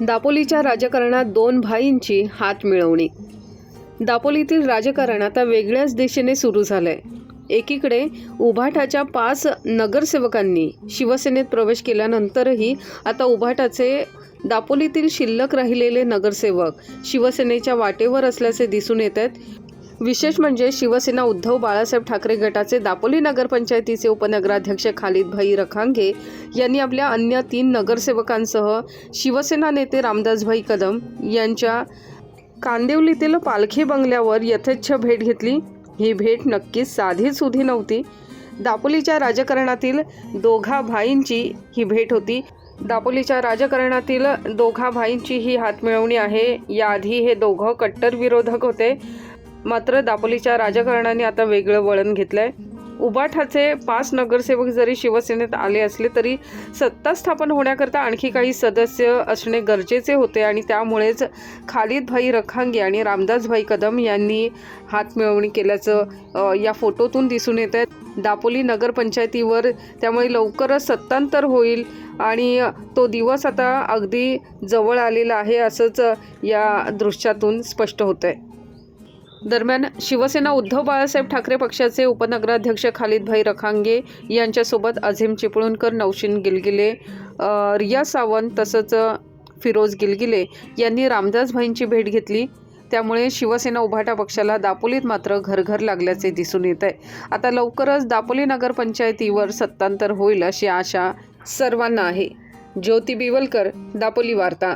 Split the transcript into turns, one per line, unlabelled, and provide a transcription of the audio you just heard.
दापोलीच्या राजकारणात दोन भाईंची हात मिळवणी. दापोलीतील राजकारण आता वेगळ्याच दिशेने सुरू झालंय. एकीकडे उभाटाच्या पाच नगरसेवकांनी शिवसेनेत प्रवेश केल्यानंतरही आता उभाटाचे दापोलीतील शिल्लक राहिलेले नगरसेवक शिवसेनेच्या वाटेवर असल्याचे दिसून येत आहेत. विशेष म्हणजे शिवसेना उद्धव बाळासाहेब ठाकरे गटाचे दापोली नगरपंचायतीचे उपनगराध्यक्ष खालिद भाई रखांगे यांनी आपल्या अन्य तीन नगरसेवकांसह शिवसेना नेते रामदासभाई कदम यांच्या कांदिवलीतील पालखी बंगल्यावर यथेच्छ भेट घेतली. ही भेट नक्कीच साधी सुधी नव्हती. दापोलीच्या राजकारणातील दोघा भाईंची ही भेट होती. दापोलीच्या राजकारणातील दोघा भाईंची ही हातमिळवणी आहे. याआधी हे दोघं कट्टर विरोधक होते. मात्र दापोलीच्या राजकारणाने आता वेगळं वळण घेतलंय. उबाठाचे पाच नगरसेवक जरी शिवसेनेत आले असले तरी सत्ता स्थापन होण्याकरता आणखी काही सदस्य असणे गरजेचे होते आणि त्यामुळेच खालिदभाई रखांगी आणि रामदासभाई कदम यांनी हातमिळवणी केल्याचं या फोटोतून दिसून येत आहे. दापोली नगरपंचायतीवर त्यामुळे लवकरच सत्तांतर होईल आणि तो दिवस आता अगदी जवळ आलेला आहे असंच या दृश्यातून स्पष्ट होतं आहे दरम्यान शिवसेना उद्धव बाळासाहेब ठाकरे पक्षाचे उपनगराध्यक्ष खालिदभाई रखांगे यांच्यासोबत अझीम चिपळूणकर नौशीन गिलगिले रिया सावंत तसंच फिरोज गिलगिले यांनी रामदासभाईंची भेट घेतली. त्यामुळे शिवसेना उभाटा पक्षाला दापोलीत मात्र घरघर लागल्याचे दिसून येत आहे. आता लवकरच दापोली नगरपंचायतीवर सत्तांतर होईल अशी आशा सर्वांना आहे. ज्योती बिवलकर दापोली वार्ता.